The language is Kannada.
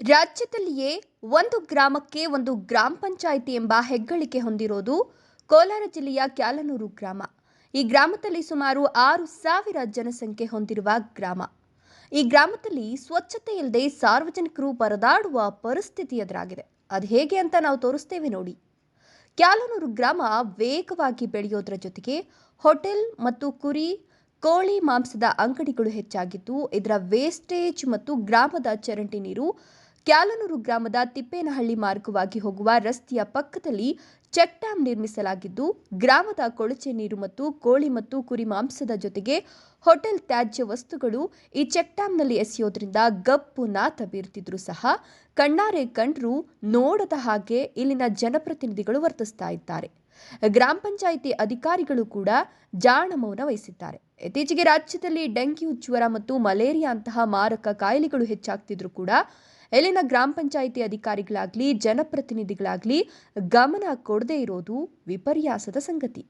ರಾಜ್ಯದಲ್ಲಿಯೇ ಒಂದು ಗ್ರಾಮಕ್ಕೆ ಒಂದು ಗ್ರಾಮ ಪಂಚಾಯಿತಿ ಎಂಬ ಹೆಗ್ಗಳಿಕೆ ಹೊಂದಿರೋದು ಕೋಲಾರ ಜಿಲ್ಲೆಯ ಕ್ಯಾಲನೂರು ಗ್ರಾಮ. ಈ ಗ್ರಾಮದಲ್ಲಿ ಸುಮಾರು ಆರು ಸಾವಿರ ಜನಸಂಖ್ಯೆ ಹೊಂದಿರುವ ಗ್ರಾಮ. ಈ ಗ್ರಾಮದಲ್ಲಿ ಸ್ವಚ್ಛತೆ ಇಲ್ಲದೆ ಸಾರ್ವಜನಿಕರು ಪರದಾಡುವ ಪರಿಸ್ಥಿತಿ ಎದುರಾಗಿದೆ. ಅದು ಹೇಗೆ ಅಂತ ನಾವು ತೋರಿಸ್ತೇವೆ ನೋಡಿ. ಕ್ಯಾಲನೂರು ಗ್ರಾಮ ವೇಗವಾಗಿ ಬೆಳೆಯೋದರ ಜೊತೆಗೆ ಹೋಟೆಲ್ ಮತ್ತು ಕುರಿ, ಕೋಳಿ ಮಾಂಸದ ಅಂಗಡಿಗಳು ಹೆಚ್ಚಾಗಿದ್ದು, ಇದರ ವೇಸ್ಟೇಜ್ ಮತ್ತು ಗ್ರಾಮದ ಚರಂಡಿ ನೀರು ಕ್ಯಾಲನೂರು ಗ್ರಾಮದ ತಿಪ್ಪೇನಹಳ್ಳಿ ಮಾರ್ಗವಾಗಿ ಹೋಗುವ ರಸ್ತೆಯ ಪಕ್ಕದಲ್ಲಿ ಚೆಕ್ ಡ್ಯಾಂ ನಿರ್ಮಿಸಲಾಗಿದ್ದು, ಗ್ರಾಮದ ಕೊಳಚೆ ನೀರು ಮತ್ತು ಕೋಳಿ ಮತ್ತು ಕುರಿ ಮಾಂಸದ ಜೊತೆಗೆ ಹೋಟೆಲ್ ತ್ಯಾಜ್ಯ ವಸ್ತುಗಳು ಈ ಚೆಕ್ ಡ್ಯಾಂನಲ್ಲಿ ಎಸೆಯೋದ್ರಿಂದ ಗಪ್ಪು ನಾತ ಬೀರ್ತಿದ್ರು ಸಹ ಕಣ್ಣಾರೆ ಕಂಡ್ರು ನೋಡದ ಹಾಗೆ ಇಲ್ಲಿನ ಜನಪ್ರತಿನಿಧಿಗಳು ವರ್ತಿಸ್ತಾ ಇದ್ದಾರೆ. ಗ್ರಾಮ ಪಂಚಾಯಿತಿ ಅಧಿಕಾರಿಗಳು ಕೂಡ ಜಾಣ ಮೌನ ವಹಿಸಿದ್ದಾರೆ. ಇತ್ತೀಚೆಗೆ ರಾಜ್ಯದಲ್ಲಿ ಡೆಂಗ್ಯೂ ಜ್ವರ ಮತ್ತು ಮಲೇರಿಯಾ ಅಂತಹ ಮಾರಕ ಕಾಯಿಲೆಗಳು ಹೆಚ್ಚಾಗ್ತಿದ್ರು ಕೂಡ ಇಲ್ಲಿನ ಗ್ರಾಮ ಪಂಚಾಯಿತಿ ಅಧಿಕಾರಿಗಳಾಗಲಿ ಜನಪ್ರತಿನಿಧಿಗಳಾಗಲಿ ಗಮನ ಕೊಡದೇ ಇರೋದು ವಿಪರ್ಯಾಸದ ಸಂಗತಿ.